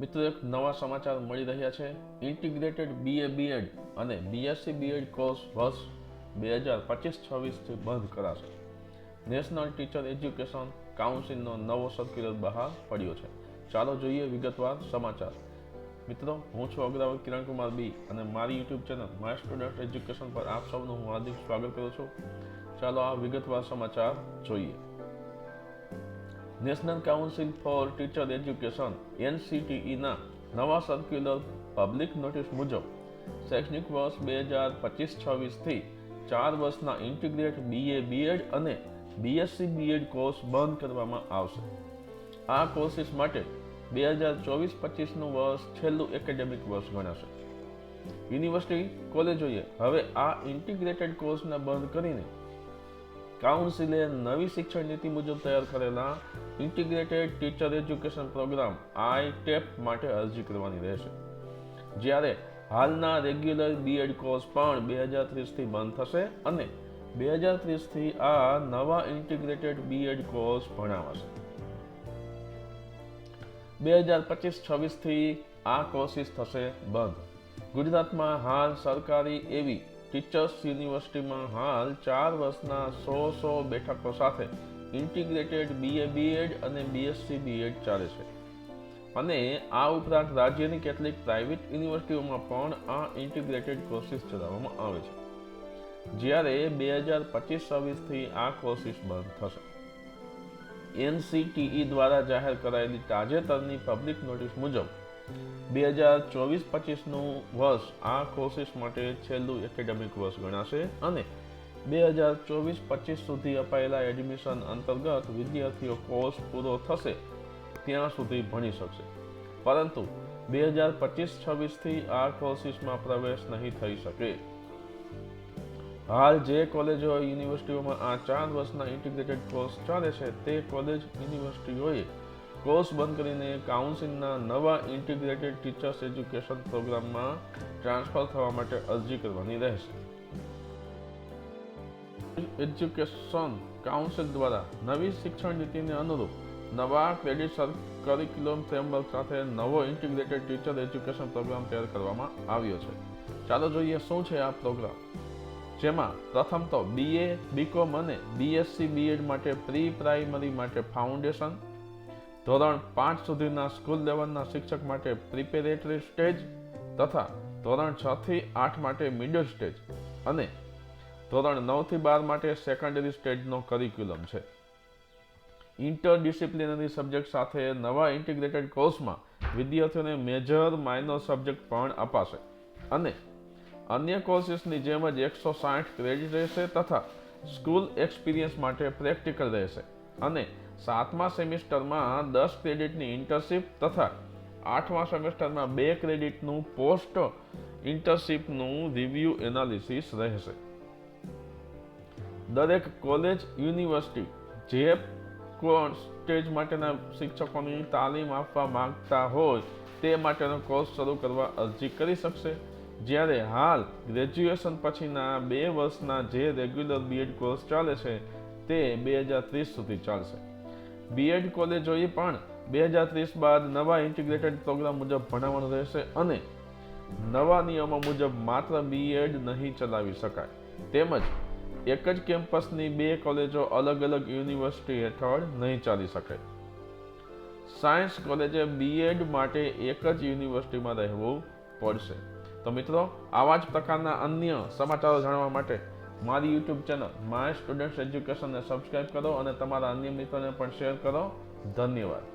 મિત્રો, એક નવા સમાચાર મળી રહ્યા છે. ઇન્ટિગ્રેટેડ બીએ બીએડ અને બીએસસી બીએડ કોર્સ વર્ષ બે હજાર પચીસ છવ્વીસથી બંધ કરાશે. નેશનલ ટીચર એજ્યુકેશન કાઉન્સિલનો નવો સર્ક્યુલર બહાર પડ્યો છે. ચાલો જોઈએ વિગતવાર સમાચાર. મિત્રો, હું છું અગ્રવાલ કિરણકુમાર બી અને મારી YouTube channel my student education પર આપ સૌનું હું હાર્દિક સ્વાગત કરું છું. ચાલો આ વિગતવાર સમાચાર જોઈએ. National council for teacher education, એનસીટીઈના નવા સર્ક્યુલર પબ્લિક નોટિસ મુજબ, શૈક્ષણિક વર્ષ બે હજાર પચીસ છવ્વીસથી ચાર વર્ષના ઇન્ટિગ્રેટ બીએ, બીએડ અને બીએસસી, બીએડ કોર્સ બંધ કરવામાં આવશે. આ કોર્સિસ માટે બે હજાર ચોવીસ પચીસનું વર્ષ છેલ્લું એકેડેમિક વર્ષ ગણાશે. યુનિવર્સિટી કોલેજોએ હવે આ ઇન્ટિગ્રેટેડ કોર્સને બંધ કરીને કાઉન્સિલે નવી શિક્ષણ નીતિ મુજબ તૈયાર કરેલા integrated teacher education programme ITEP માટે અરજી કરવાની રહેશે. જ્યારે હાલના રેગ્યુલર બીએડ કોર્સ પણ બે હજાર ત્રીસથી બંધ થશે અને બે હજાર ત્રીસથી આ નવા ઇન્ટિગ્રેટેડ બીએડ કોર્સ ભણાવાશે. બે હજાર પચીસ છવ્વીસથી આ કોર્સિસ થશે બંધ. ગુજરાતમાં હાલ સરકારી એવી ટીચર્સ યુનિવર્સિટીમાં હાલ ચાર વર્ષના સો સો બેઠકો સાથે ઇન્ટિગ્રેટેડ બીએ બીએડ અને બીએસસી બીએડ ચાલે છે. અને આ ઉપરાંત રાજ્યની કેટલીક પ્રાઇવેટ યુનિવર્સિટીઓમાં પણ આ ઇન્ટિગ્રેટેડ કોર્સિસ ચલાવવામાં આવે છે. જ્યારે બે હજાર પચીસ છવ્વીસથી આ કોર્સિસ બંધ થશે. એનસીટીઈ દ્વારા જાહેર કરાયેલી તાજેતરની પબ્લિક નોટિસ મુજબ બે હજાર ચોવીસ પચીસનું વર્ષ આ કોર્સિસ માટે છેલ્લું એકેડેમિક વર્ષ ગણાશે અને બે હજાર ચોવીસ પચીસ સુધી અપાયેલા એડમિશન અંતર્ગત વિદ્યાર્થીઓ કોર્સ પૂરો થશે ત્યાં સુધી ભણી શકશે. પરંતુ બે હજાર પચીસ છવ્વીસથી આ કોર્સિસમાં પ્રવેશ નહીં થઈ શકે. હાલ જે કોલેજો યુનિવર્સિટીઓમાં આ ચાર વર્ષના ઇન્ટિગ્રેટેડ કોર્સ ચાલે છે તે કોલેજ યુનિવર્સિટીઓએ કોર્સ બંધ કરીને કાઉન્સિલના નવા ઇન્ટિગ્રેટેડ ટીચર્સ એજ્યુકેશન પ્રોગ્રામમાં ટ્રાન્સફર થવા માટે અરજી કરવાની રહેશે. એજ્યુકેશન કાઉન્સિલ દ્વારા નવી શિક્ષણ નીતિને અનુરૂપ નવા ક્રેડિટ કરિક્યુલમ ફ્રેમવર્ક સાથે નવો ઇન્ટિગ્રેટેડ ટીચર એજ્યુકેશન પ્રોગ્રામ તૈયાર કરવામાં આવ્યો છે. ચાલો જોઈએ શું છે આ પ્રોગ્રામ. જેમાં પ્રથમ તો બીએ બીકોમ અને બીએસસી બીએડ માટે પ્રી પ્રાઇમરી માટે ફાઉન્ડેશન ધોરણ પાંચ સુધીના સ્કૂલ લેવલના શિક્ષક માટે પ્રિપેરેટરી સ્ટેજ તથા ધોરણ છ થી આઠ માટે મિડલ સ્ટેજ અને ધોરણ નવથી બાર માટે સેકન્ડરી સ્ટેજનો કરિક્યુલમ છે. ઇન્ટરડિસિપ્લિનરી સબ્જેક્ટ સાથે નવા ઇન્ટિગ્રેટેડ કોર્સમાં વિદ્યાર્થીઓને મેજર માઇનર સબ્જેક્ટ પણ અપાશે. અને અન્ય કોર્સિસની જેમ જ એકસો સાઠ ક્રેડિટ રહેશે તથા સ્કૂલ એક્સપિરિયન્સ માટે પ્રેક્ટિકલ રહેશે. અને સાતમા સેમિસ્ટરમાં દસ ક્રેડિટની ઇન્ટર્નશીપ તથા આઠમા સેમેસ્ટરમાં બે ક્રેડિટનું પોસ્ટ ઇન્ટર્નશીપનું રિવ્યુ એનાલિસિસ રહેશે. દરેક કોલેજ, યુનિવર્સિટી જે સ્ટેજ માટેના શિક્ષકોની તાલીમ આપવા માંગતા હોય તે માટેનો કોર્સ શરૂ કરવા અરજી કરી શકશે. જ્યારે હાલ ગ્રેજ્યુએશન પછીના બે વર્ષના જે રેગ્યુલર બીએડ કોર્સ ચાલે છે તે બે હજાર ત્રીસ સુધી ચાલશે. બીએડ કોલેજોએ પણ બે હજાર ત્રીસ બાદ નવા ઇન્ટિગ્રેટેડ પ્રોગ્રામ મુજબ ભણાવવાનું રહેશે અને નવા નિયમો મુજબ માત્ર બીએડ નહીં ચલાવી શકાય. તેમજ એક જ કેમ્પસની બે કોલેજો અલગ અલગ યુનિવર્સિટી હેઠળ નહીં ચાલી શકે. સાયન્સ કોલેજે બીએડ માટે એક જ યુનિવર્સિટીમાં રહેવું પડશે. તો મિત્રો, આવા જ પ્રકારના અન્ય સમાચારો જાણવા માટે મારી યુટ્યુબ ચેનલ માય સ્ટુડન્ટ્સ એજ્યુકેશનને સબસ્ક્રાઇબ કરો અને તમારા અન્ય મિત્રોને પણ શેર કરો. ધન્યવાદ.